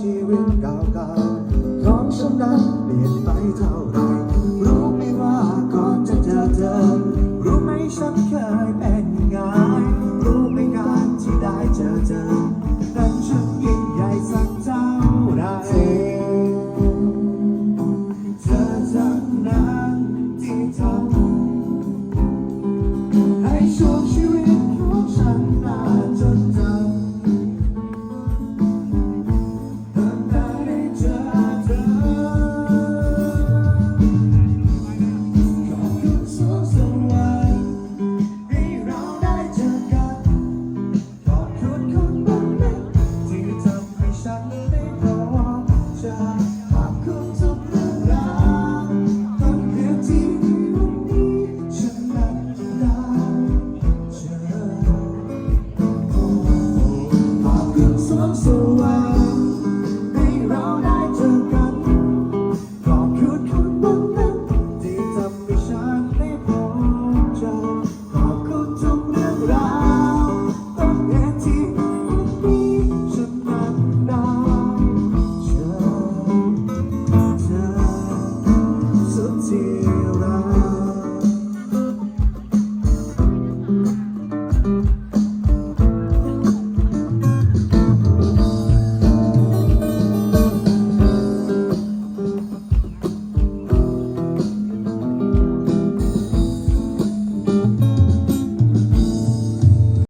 ชีวิตเก่าๆของฉันนั้นเปลี่ยนไปเท่าไร God.